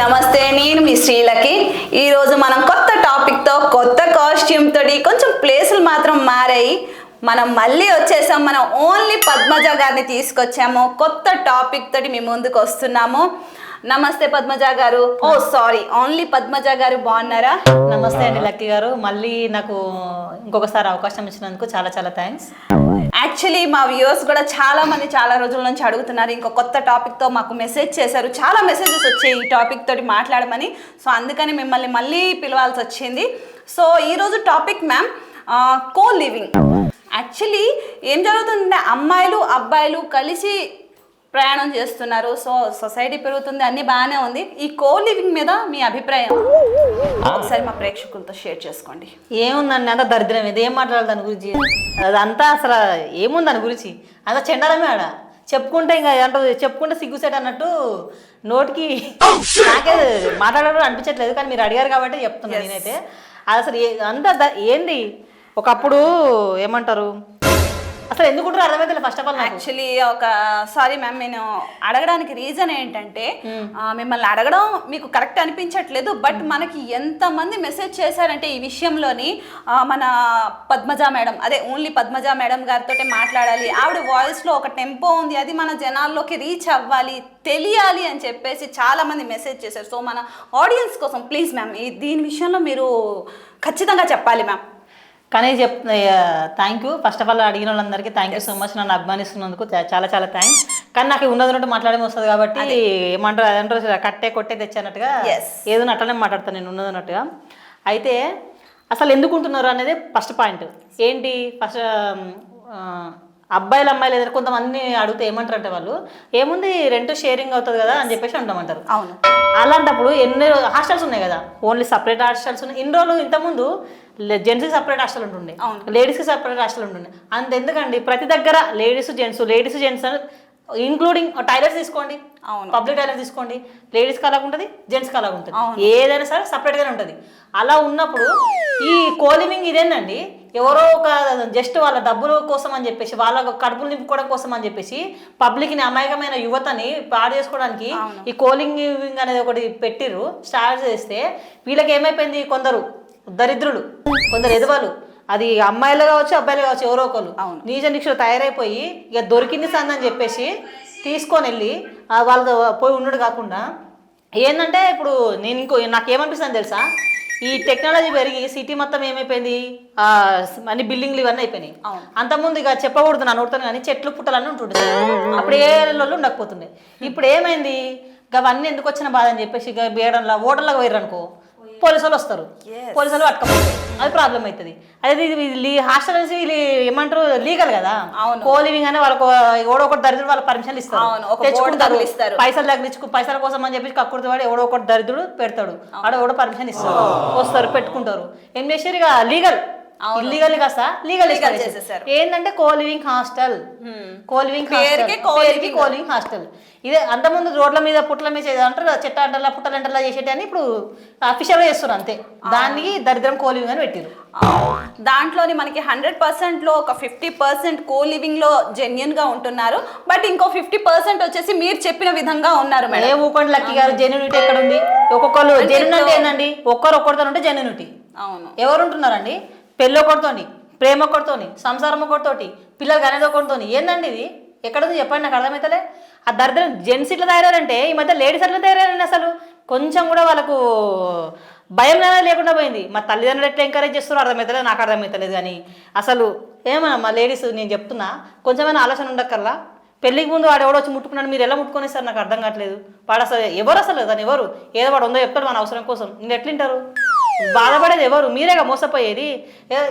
నమస్తే నేను మీ శ్రీలకి ఈరోజు మనం కొత్త టాపిక్తో కొత్త కాస్ట్యూమ్ తోటి కొంచెం ప్లేసులు మాత్రం మారాయి. మనం మళ్ళీ వచ్చేసాం మనం ఓన్లీ పద్మజ గారిని తీసుకొచ్చాము. కొత్త టాపిక్ తోటి మీ ముందుకు వస్తున్నాము. నమస్తే పద్మజ గారు. ఓ సారీ ఓన్లీ పద్మజ గారు బాగున్నారా? నమస్తే అండి లక్కీ గారు. మళ్ళీ నాకు ఇంకొకసారి అవకాశం ఇచ్చినందుకు చాలా చాలా థ్యాంక్స్ యాక్చువల్లీ మా వ్యూవర్స్ కూడా చాలా మంది చాలా రోజుల నుంచి అడుగుతున్నారు. ఇంకో కొత్త టాపిక్తో మాకు మెసేజ్ చేశారు. చాలా మెసేజెస్ వచ్చాయి ఈ టాపిక్ తోటి మాట్లాడమని. సో అందుకని మిమ్మల్ని మళ్ళీ పిలవాల్సి వచ్చింది. సో ఈరోజు topic ma'am co living actually ఏం జరుగుతుందంటే అమ్మాయిలు అబ్బాయిలు కలిసి ప్రయాణం చేస్తున్నారు. సో సొసైటీ పెరుగుతుంది. అన్నీ బాగానే ఉంది. ఈ కో లివింగ్ మీద మీ అభిప్రాయం? ఒకసారి మా ప్రేక్షకులతో షేర్ చేసుకోండి. ఏముందండి? అంత దరిద్రం ఇది. ఏం మాట్లాడాలి దాని గురించి? అదంతా అసలు ఏముంది దాని గురించి? అంత చెండాలమే ఆడ. చెప్పుకుంటే ఇంకా అంటే చెప్పుకుంటే సిగ్గుసేట్ అన్నట్టు నోటికి నాకే మాట్లాడడం అనిపించట్లేదు. కానీ మీరు అడిగారు కాబట్టి చెప్తున్నాను నేనైతే. అది అసలు అంత ద- ఏంది? ఒకప్పుడు ఏమంటారు? అసలు ఎందుకుంటారు అర్థమైతే ఫస్ట్ ఆఫ్ ఆల్ యాక్చువల్లీ ఒక సారీ మ్యామ్ నేను అడగడానికి రీజన్ ఏంటంటే ఆ, మిమ్మల్ని అడగడం మీకు కరెక్ట్ అనిపించట్లేదు బట్ మనకి ఎంతమంది మెసేజ్ చేశారంటే ఈ విషయంలోని మన పద్మజ మేడం అదే ఓన్లీ పద్మజ మేడం గారితో మాట్లాడాలి. ఆవిడ వాయిస్లో ఒక టెంపో ఉంది అది మన జనాల్లోకి రీచ్ అవ్వాలి తెలియాలి అని చెప్పేసి చాలా మంది మెసేజ్ చేశారు. సో మన ఆడియన్స్ కోసం ప్లీజ్ మ్యామ్ ఈ దీని విషయంలో మీరు ఖచ్చితంగా చెప్పాలి మ్యామ్ కానీ చెప్ thank you first of all అడిగిన వాళ్ళందరికీ థ్యాంక్ యూ సో మచ్ నన్ను అభిమానిస్తున్నందుకు చాలా చాలా థ్యాంక్స్ కానీ నాకు ఉన్నది ఉన్నట్టు మాట్లాడమే వస్తుంది కాబట్టి ఏమంటారు అదంటారు కట్టే కొట్టే తెచ్చన్నట్టుగా Yes. ఏదో అట్లనే మాట్లాడతాను నేను ఉన్నది ఉన్నట్టుగా. అయితే అసలు ఎందుకు ఉంటున్నారు అనేది ఫస్ట్ పాయింట్ ఏంటి? ఫస్ట్ అబ్బాయిలు అమ్మాయిలు ఏదైనా కొంతమంది అడిగితే ఏమంటారు అంటే వాళ్ళు ఏముంది రెంట్ షేరింగ్ అవుతుంది కదా అని చెప్పేసి అంటామంటారు. అవును. అలాంటప్పుడు ఎన్ని హాస్టల్స్ ఉన్నాయి కదా? ఓన్లీ సపరేట్ హాస్టల్స్ ఉన్నాయి. ఇన్ని రోజులు ఇంతకుముందు జెంట్స్కి సపరేట్ హాస్టల్ ఉంటుండే. లేడీస్కి సపరేట్ హాస్టల్ ఉంటుండే. అంత ఎందుకండి ప్రతి దగ్గర ladies gents ladies gents including tailors తీసుకోండి. అవును. పబ్లిక్ టైలర్ తీసుకోండి. లేడీస్కి అలాగ ఉంటుంది జెంట్స్కి అలాగ ఉంటుంది. ఏదైనా సరే సపరేట్గానే ఉంటుంది. అలా ఉన్నప్పుడు ఈ కోలివింగ్ ఇదేందండి? ఎవరో ఒక జస్ట్ వాళ్ళ డబ్బుల కోసం అని చెప్పేసి వాళ్ళ కడుపులు నింపుకోవడం కోసం అని చెప్పేసి పబ్లిక్ని అమాయకమైన యువతని పాడు చేసుకోవడానికి ఈ కోలింగ్ అనేది ఒకటి పెట్టిర్రు. స్టార్ట్ చేస్తే వీళ్ళకి ఏమైపోయింది కొందరు దరిద్రులు కొందరు ఎదవలు. అది అమ్మాయిలు కావచ్చు అబ్బాయిలు కావచ్చు ఎవరో ఒకరు అవును. నీచ నిక్షలు తయారైపోయి ఇక దొరికింది సందని చెప్పేసి తీసుకొని వెళ్ళి వాళ్ళతో పోయి ఉండడు కాకుండా ఏంటంటే ఇప్పుడు నేను ఇంకో నాకేమనిపిస్తుంది తెలుసా? ఈ టెక్నాలజీ పెరిగి సిటీ మొత్తం ఏమైపోయింది? అన్ని బిల్డింగ్లు ఇవన్నీ అయిపోయినాయి. అంతకుముందు ఇక చెప్పకూడదు నన్ను నోడుతాను కానీ చెట్లు పుట్టలన్నీ ఉంటుండే అప్పుడు ఏ లోళ్ళు ఉండకపోతుండే. ఇప్పుడు ఏమైంది? ఇక అవన్నీ ఎందుకు వచ్చిన బాధ అని చెప్పేసి ఇక బేడంలో ఓటర్లకు పోయారు అనుకో. పోలీసు వాళ్ళు వస్తారు. పోలీసు వాళ్ళు పట్టుకపోతారు అది ప్రాబ్లం అవుతుంది. అదే ఇది హాస్టల్ నుంచి వీళ్ళు ఏమంటారు? లీగల్ కదా? అవును. కో లివింగ్ అనే వాళ్ళకు ఎవడో ఒకటి దరిద్రుడు వాళ్ళ పర్మిషన్ ఇస్తారు. తెచ్చుకుంటారు. పైసలు తగిలించుకు పైసల కోసం అని చెప్పి కక్కుర్తి వాడు ఎవడో ఒకటి దరిద్రుడు పెడతాడు. వాడు ఎవడో పర్మిషన్ ఇస్తాడు వస్తారు పెట్టుకుంటారు. ఏం చేశారు ఇక? లీగల్. ఇల్లీగల్ కాస్త లీగల్ Legal చేసేసారు. ఏంటంటే co living hostel co living పేరుకే co పేరుకి కో లివింగ్ హాస్టల్ ఇదే అంతకుముందు రోడ్ల మీద పుట్ల మీద అంటారు చెట్ట అంటలా పుట్టలు అంటలా చేసేటి అని ఇప్పుడు అఫీషియల్గా చేస్తున్నారు అంతే. దానికి దరిద్రం కో లివింగ్ అని పెట్టిరు దాంట్లోని మనకి హండ్రెడ్ పర్సెంట్లో ఒక ఫిఫ్టీ పర్సెంట్ కో లివింగ్లో జెన్యున్గా ఉంటున్నారు. బట్ ఇంకో ఫిఫ్టీ పర్సెంట్ వచ్చేసి మీరు చెప్పిన విధంగా ఉన్నారు ఏ ఊపండి లక్కీ గారు? జెన్యునిటీ ఎక్కడ ఉంది ఒక్కొక్కరు జెన్యున్ అంటే ఏందండి? ఒక్కరు ఒక్కరితో ఉంటే జెన్యునిటీ అవును. ఎవరు ఉంటున్నారండి పెళ్ళి ఒకటితోని ప్రేమ ఒకటితోని సంసారం ఒకటితోటి పిల్లలు కనేది ఒకటితోని ఏందండి ఇది? ఎక్కడుంది చెప్పండి నాకు అర్థమవుతలే ఆ దరిద్రం జెంట్స్ ఇట్లా తయారంటే ఈ మధ్య లేడీస్ అట్లా తయారండి అసలు. కొంచెం కూడా వాళ్ళకు భయం లేకుండా పోయింది. మా తల్లిదండ్రులు ఎట్లా ఎంకరేజ్ చేస్తారో అర్థమవుతలేదు నాకు అర్థమవుతలేదు కానీ. అసలు ఏమన్నా మా లేడీస్ నేను చెప్తున్నా కొంచెమైనా ఆలోచన ఉండక్కర్లా? పెళ్ళికి ముందు వాడు ఎవడో వచ్చి ముట్టుకున్నాడు మీరు ఎలా ముట్టుకునేస్తారు నాకు అర్థం కావట్లేదు. వాడు అసలు ఎవరు అసలు? దాని ఎవరు? ఏదో వాడు ఉందో చెప్తాడు మన అవసరం కోసం. నేను ఎట్లుంటారు? బాధపడేది ఎవరు? మీరేగా మోసపోయేది?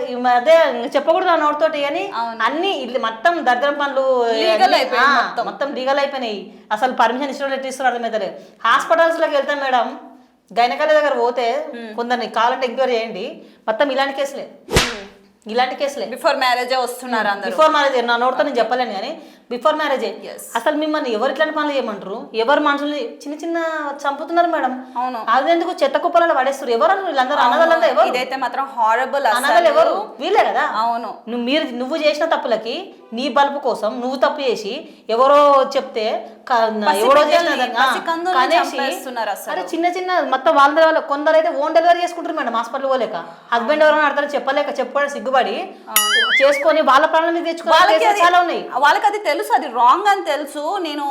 ఈ మధ్య చెప్పకూడదు నా నోటితోటి కానీ అన్ని ఇల్లు మొత్తం దరిద్రం పనులు ఆ, మొత్తం. లీగల్ అయిపోయినాయి. అసలు పర్మిషన్ ఇష్టం ఎట్లా ఇస్తున్నారు అర్థమవుతలేదు హాస్పిటల్స్లోకి వెళ్తాం మేడం. గైనకాల దగ్గర పోతే కొందరిని కావాలంటే ఎంక్వైరీ చేయండి. మొత్తం ఇలాంటి కేసులే ఇలాంటి కేసులే. బిఫోర్ మ్యారేజే వస్తున్నారు అందరూ. బిఫోర్ మ్యారేజ్ నా నోటితో నేను చెప్పలేను కానీ బిఫోర్ మ్యారేజ్. అసలు మిమ్మల్ని ఎవరు ఇట్లాంటి పనులు చేయమంటారు? ఎవరు మనుషుల్ని చిన్న చిన్న చంపుతున్నారు మేడం. అవును. అదెందుకు చెత్త కుప్పలలో పడేస్తారు? ఎవరు వీళ్ళందరూ? అన్నదాలంతా ఎవరు? ఇదైతే మాత్రం హారబుల్ అన్నదాలు ఎవరు? వీళ్ళే కదా? అవును. నువ్వు మీరు నువ్వు చేసిన తప్పులకి నీ బలుపు కోసం నువ్వు తప్పు చేసి ఎవరో చెప్తే ఎవరో. అరే చిన్న చిన్న మొత్తం వాళ్ళ వాళ్ళ కొందరు అయితే ఓన్ డెలివరీ చేసుకుంటారు మేడం హాస్పిటల్ పోలేక. హస్బెండ్ ఎవరైనా ఆడతారో చెప్పలేక చెప్పడం సిగ్గుపడి చేసుకొని వాళ్ళ ప్రాణాలు తెచ్చుకోవాలి వాళ్ళకి అది చాలా ఉన్నాయి. వాళ్ళకి అది తెలుసు అది రాంగ్ అని తెలుసు. నేను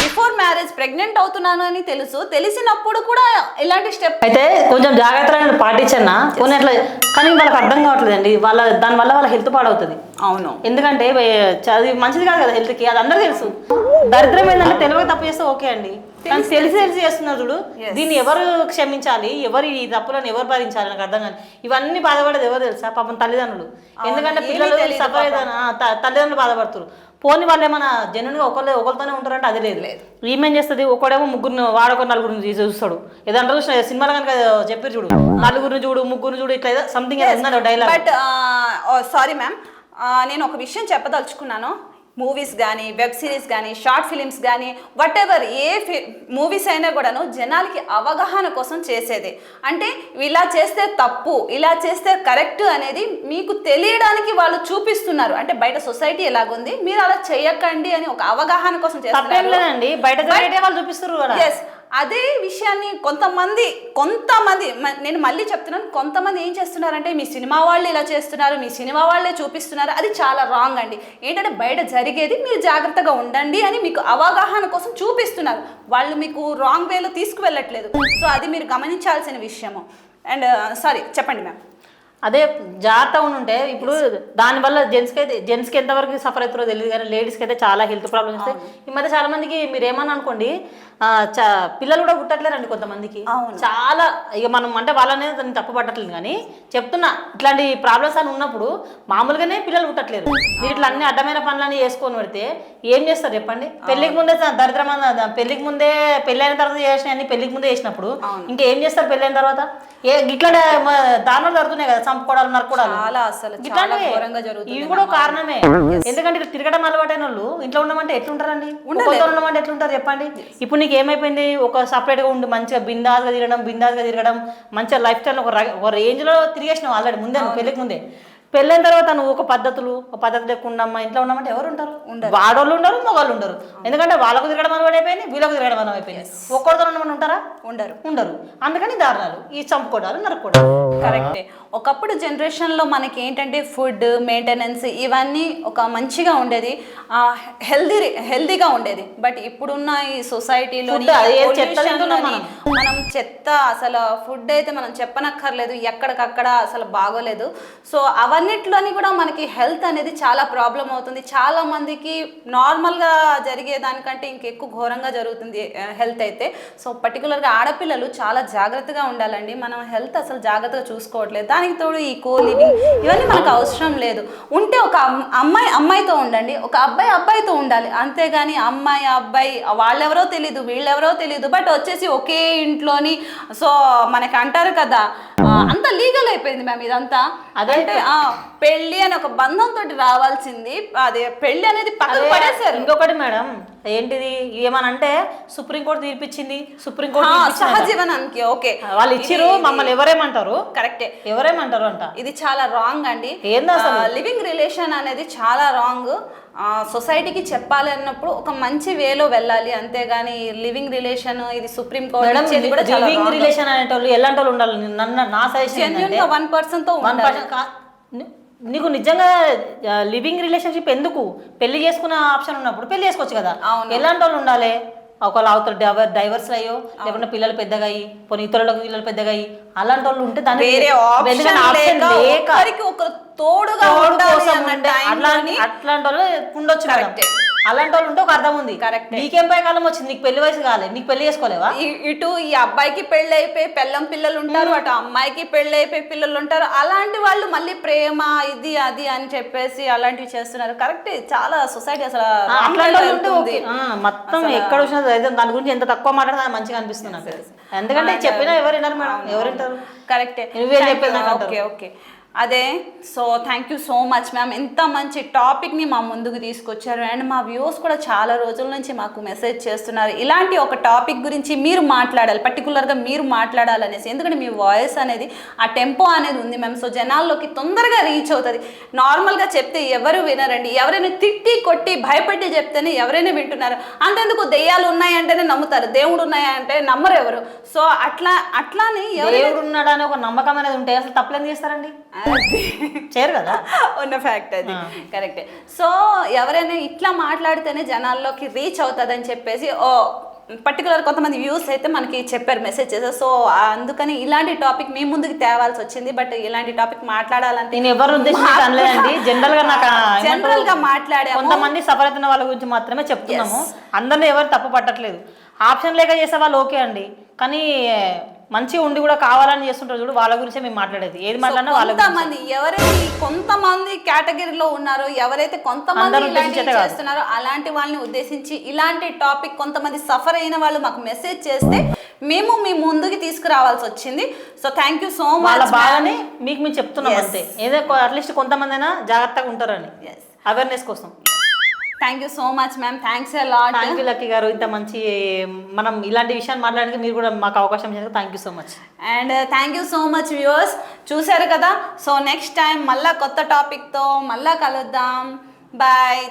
బిఫోర్ మ్యారేజ్ ప్రెగ్నెంట్ అవుతున్నాను అని తెలుసు. తెలిసినప్పుడు కూడా ఇలాంటి స్టెప్ అయితే కొంచెం జాగ్రత్తలు పాటించన్నా కొన్ని అట్లా కానీ వాళ్ళకి అర్థం కావట్లేదండి. వాళ్ళ దానివల్ల వాళ్ళ హెల్త్ పాడవుతుంది. అవును. ఎందుకంటే వే- చ- అది మంచిది కాదు కదా హెల్త్కి అది అందరికీ తెలుసు. దరిద్రం ఏంటంటే తెలియక తప్పు చేస్తే ఓకే అండి. కానీ తెలిసి తెలిసి చేస్తున్నారు చూడు దీన్ని ఎవరు క్షమించాలి? ఎవరు ఈ తప్పులను ఎవరు భరించాలి నాకు అర్థం కాదు. ఇవన్నీ బాధపడేది ఎవరు తెలుసా? పాపం తల్లిదండ్రులు. ఎందుకంటే పిల్లలు సఫర్ తల్లిదండ్రులు బాధపడుతారు. పోని వాళ్ళు ఏమైనా జనుగా ఒకళ్ళు ఒకరితోనే ఉంటారంటే అది లేదు. ఈమెం చేస్తుంది? ఒకడేమో ముగ్గురు వాడొక నలుగురిని చూస్తాడు. ఏదంటే చూసిన సినిమాలో కనుక చెప్పారు చూడు. నలుగురిని చూడు ముగ్గురిని చూడు ఇట్లా something dialogue but sorry ma'am నేను ఒక విషయం చెప్పదలుచుకున్నాను. మూవీస్ కానీ వెబ్ సిరీస్ కానీ షార్ట్ ఫిలిమ్స్ కానీ వట్ ఎవర్ ఏ మూవీస్ అయినా కూడాను జనాలకి అవగాహన కోసం చేసేది. అంటే ఇలా చేస్తే తప్పు ఇలా చేస్తే కరెక్ట్ అనేది మీకు తెలియడానికి వాళ్ళు చూపిస్తున్నారు. అంటే బయట సొసైటీ ఎలాగుంది మీరు అలా చేయకండి అని ఒక అవగాహన కోసం లేదండి. బయట వాళ్ళు చూపిస్తారు ఎస్ అదే విషయాన్ని కొంతమంది కొంతమంది మ- నేను మళ్ళీ చెప్తున్నాను కొంతమంది ఏం చేస్తున్నారంటే మీ సినిమా వాళ్ళు ఇలా చేస్తున్నారు మీ సినిమా వాళ్ళే చూపిస్తున్నారు అది చాలా రాంగ్ అండి. ఏంటంటే బయట జరిగేది మీరు జాగ్రత్తగా ఉండండి అని మీకు అవగాహన కోసం చూపిస్తున్నారు. వాళ్ళు మీకు రాంగ్ వేలో తీసుకువెళ్ళట్లేదు. సో అది మీరు గమనించాల్సిన విషయము. అండ్ uh, సారీ చెప్పండి మ్యామ్ అదే జాగ్రత్త ఉంటే ఇప్పుడు దానివల్ల జెంట్స్కి అయితే జెంట్స్కి ఎంతవరకు సఫర్ అవుతారో తెలియదు కానీ లేడీస్కి అయితే చాలా హెల్త్ ప్రాబ్లమ్స్ వస్తాయి. ఈ మధ్య చాలా మందికి మీరు ఏమన్నా అనుకోండి పిల్లలు కూడా పుట్టట్లేరండి కొంతమందికి. చాలా ఇక మనం అంటే వాళ్ళనే దాన్ని తప్పు పట్టట్లేదు కానీ చెప్తున్నా ఇట్లాంటి ప్రాబ్లమ్స్ అని ఉన్నప్పుడు మామూలుగానే పిల్లలు పుట్టట్లేరు. మీరు ఇట్లా అన్ని అడ్డమైన పనులన్నీ చేసుకొని పెడితే ఏం చేస్తారు చెప్పండి? పెళ్ళికి ముందే దరిద్రమైన పెళ్ళికి ముందే పెళ్ళైన తర్వాత చేసిన అన్ని పెళ్ళికి ముందే చేసినప్పుడు ఇంకా ఏం చేస్తారు పెళ్ళైన తర్వాత? ఏ ఇట్లా దారుణాలు జరుగుతున్నాయి కదా చంపుకోవడాలు నరకోవడాలు చాలా అసలు చాలా ఇట్లాంటివి ఘోరంగా జరుగుతుంది ఇవి కూడా ఒక కారణమే. ఎందుకంటే ఇక్కడ తిరగడం అలవాటైన వాళ్ళు ఇంట్లో ఉండమంటే ఎట్లుంటారండి? ఉండమంటే ఎట్లుంటారు చెప్పండి? ఇప్పుడు నీకు ఏమైపోయింది? ఒక సపరేట్గా ఉండి మంచిగా బిందాస్గా తిరగడం బిందాస్గా తిరగడం మంచిగా లైఫ్ స్టైల్ ఒక రేంజ్లో తిరిగేసినావు ఆల్రెడీ ముందే పెళ్ళికి ముందే. పెళ్ళైన తర్వాత నువ్వు ఒక పద్ధతులు ఒక పద్ధతి లేకుండా అమ్మా ఇంట్లో ఉండమంటే ఎవరు ఉంటారు? వాడోళ్ళు ఉండరు మగవాళ్ళు ఉండరు. ఎందుకంటే వాళ్ళకు తిరగడం అలవాటు అయిపోయింది వీళ్ళకు తిరగడం అలవాటు అయిపోయింది ఒక్కరితో ఉండమని ఉంటారా? ఉండరు. ఉండరు. అందుకని దారుణాలు ఈ చంపుకోవడాలు నరుకోవడాలు కరెక్టే ఒకప్పుడు జనరేషన్లో మనకి ఏంటంటే ఫుడ్ మెయింటెనెన్స్ ఇవన్నీ ఒక మంచిగా ఉండేది. హెల్దీ హెల్దీగా ఉండేది. బట్ ఇప్పుడున్న ఈ సొసైటీలో. మనం. చెత్త అసలు ఫుడ్ అయితే మనం చెప్పనక్కర్లేదు ఎక్కడికక్కడ అసలు బాగోలేదు. సో అవన్నిట్లోని కూడా మనకి హెల్త్ అనేది చాలా ప్రాబ్లం అవుతుంది. చాలా మందికి నార్మల్గా జరిగే దానికంటే ఇంకెక్కువ ఘోరంగా జరుగుతుంది హెల్త్ అయితే. సో పర్టికులర్గా ఆడపిల్లలు చాలా జాగ్రత్తగా ఉండాలండి. మనం హెల్త్ అసలు జాగ్రత్తగా చూసుకోవట్లేదు. దానికి తోడు ఈ కో లివింగ్ ఇవన్నీ మనకు అవసరం లేదు. ఉంటే ఒక అమ్- అమ్మాయి అమ్మాయితో ఉండండి. ఒక అబ్బాయి అబ్బాయితో ఉండాలి. అంతేగాని అమ్మాయి అబ్బాయి వాళ్ళెవరో తెలీదు వీళ్ళెవరో తెలీదు బట్ వచ్చేసి ఒకే ఇంట్లోని సో మనకి అంటారు కదా అంత లీగల్ అయిపోయింది మ్యామ్ ఇదంతా. అదంటే పెళ్ళి అని ఒక బంధంతో రావాల్సింది. అదే పెళ్ళి అనేది పక్కన అదే, పడేశారు. ఇంకొకటి మేడం ఏంటిది? ఏమనంటే సుప్రీంకోర్టు తీర్పిచ్చింది. Supreme court. సహజీవనానికి ఓకే. వాళ్ళు ఇచ్చిరు మమ్మల్ని ఎవరేమంటారు? కరెక్టే. ఎవరేమంటారు అంట ఇది చాలా రాంగ్ అండి? లివింగ్ రిలేషన్ అనేది చాలా రాంగ్ సొసైటీకి చెప్పాలి అన్నప్పుడు ఒక మంచి వేలో వెళ్ళాలి. అంతేగాని లివింగ్ రిలేషన్ ఇది సుప్రీం కోర్ట్ లివింగ్ రిలేషన్ అనేటోళ్ళు ఎలాంటి వాళ్ళు ఉండాలి నన్ను నా సజెషన్ వన్ పర్సన్తో వన్ పర్సన్ నీకు నిజంగా లివింగ్ రిలేషన్షిప్ ఎందుకు? పెళ్ళి చేసుకునే ఆప్షన్ ఉన్నప్పుడు పెళ్ళి చేసుకోవచ్చు కదా. ఎలాంటి వాళ్ళు ఉండాలి? ఒకళ్ళు అవతల డైవర్ డైవర్స్ అయ్యో లేకుంటే పిల్లలు పెద్దగా అయ్యి కొన్ని ఇతరులకు పిల్లలు పెద్దగా అయ్యి అలాంటి వాళ్ళు ఉంటే వేరే ఒకరికి ఒక తోడుగా తోడు ఉండాలి అట్లాంటి వాళ్ళు ఉండొచ్చు. అలాంటి వాళ్ళు ఉంటే ఒక అర్థం ఉంది. Correct. నీకేం పై కాలం వచ్చింది? నీకు పెళ్ళి వయసు కాలేదు నీకు పెళ్ళి చేసుకోలేవా? ఇటు ఈ అబ్బాయికి పెళ్ళి అయిపోయి పెళ్ళం పిల్లలు ఉంటారు అటు అమ్మాయికి పెళ్ళి అయిపోయి పిల్లలు ఉంటారు. అలాంటి వాళ్ళు మళ్ళీ ప్రేమ ఇది అది అని చెప్పేసి అలాంటివి చేస్తున్నారు. కరెక్ట్ చాలా సొసైటీ అసలు అట్లాంటి వాళ్ళు ఉంటే. ఓకే. ఆ, మొత్తం ఎక్కడ వచ్చినా ఏదో దాని గురించి ఎంత తక్కువ మాట్లాడినా అది మంచిగా అనిపిస్తుంది నాకు. ఎందుకంటే చెప్పినా ఎవరు వినరు మేడం. ఎవరు వింటారు? కరెక్టే నువ్వేం చెప్పేది నాకు ఓకే ఓకే. అదే so thank you so much ma'am ఎంత మంచి టాపిక్ని మా ముందుకు తీసుకొచ్చారు. అండ్ మా వ్యూస్ కూడా చాలా రోజుల నుంచి మాకు మెసేజ్ చేస్తున్నారు. ఇలాంటి ఒక టాపిక్ గురించి మీరు మాట్లాడాలి పర్టికులర్గా మీరు మాట్లాడాలనేసి. ఎందుకంటే మీ వాయిస్ అనేది ఆ టెంపో అనేది ఉంది మ్యామ్ సో జనాల్లోకి తొందరగా రీచ్ అవుతుంది. నార్మల్గా చెప్తే ఎవరు వినరండి. ఎవరైనా తిట్టి కొట్టి భయపెట్టి చెప్తేనే ఎవరైనా వింటున్నారు. అంతెందుకు? దెయ్యాలు ఉన్నాయంటేనే నమ్ముతారు. దేవుడు ఉన్నాయంటే నమ్మరు ఎవరు. సో అట్లా అట్లానే ఎవరు ఉన్నాడని ఒక నమ్మకం అనేది ఉంటే అసలు తప్పులేం చేస్తారండి? చేయరు కదా? ఉన్న ఫ్యాక్ట్ అది. కరెక్టే సో ఎవరైనా ఇట్లా మాట్లాడితేనే జనాల్లోకి రీచ్ అవుతుందని చెప్పేసి ఓ పర్టికులర్ కొంతమంది వ్యూస్ అయితే మనకి చెప్పారు మెసేజ్ చేశారు సో అందుకని ఇలాంటి టాపిక్ మీ ముందుకు తేవాల్సి వచ్చింది. బట్ ఇలాంటి టాపిక్ మాట్లాడాలంటే నేను ఎవరు ఉద్దేశించి అనలేదండి. జనరల్గా నాకు? జనరల్గా మాట్లాడాము కొంతమంది అవుతున్న వాళ్ళ గురించి మాత్రమే చెప్తున్నాము. అందరిని ఎవరు తప్పు పట్టట్లేదు. ఆప్షన్ లేక చేసే వాళ్ళు ఓకే అండి. కానీ మంచిగా ఉండి కూడా కావాలని చేస్తుంటారు చూడు వాళ్ళ గురించే మేము మాట్లాడేది. ఏది మాట్లాడినా వాళ్ళ కొంతమంది ఎవరైతే కొంతమంది కేటగిరీలో ఉన్నారో ఎవరైతే కొంతమంది ఇలాంటివి. చేస్తున్నారో అలాంటి వాళ్ళని ఉద్దేశించి ఇలాంటి టాపిక్ కొంతమంది సఫర్ అయిన వాళ్ళు మాకు మెసేజ్ చేస్తే మేము మీ ముందుకి తీసుకురావాల్సి వచ్చింది. So thank you so much బాధని మీకు మేము చెప్తున్నాం అంతే. ఏదో అట్లీస్ట్ కొంతమంది అయినా జాగ్రత్తగా ఉంటారని. అవేర్నెస్ కోసం. Thank you so much ma'am thanks lot thank you Lucky గారు. ఇంత మంచి మనం ఇలాంటి విషయాన్ని మాట్లాడడానికి మీరు కూడా మాకు అవకాశం ఇచ్చినందుకు thank you so much and thank you so much viewers చూశారు కదా? సో నెక్స్ట్ టైం మళ్ళా కొత్త టాపిక్తో మళ్ళా కలుద్దాం. బాయ్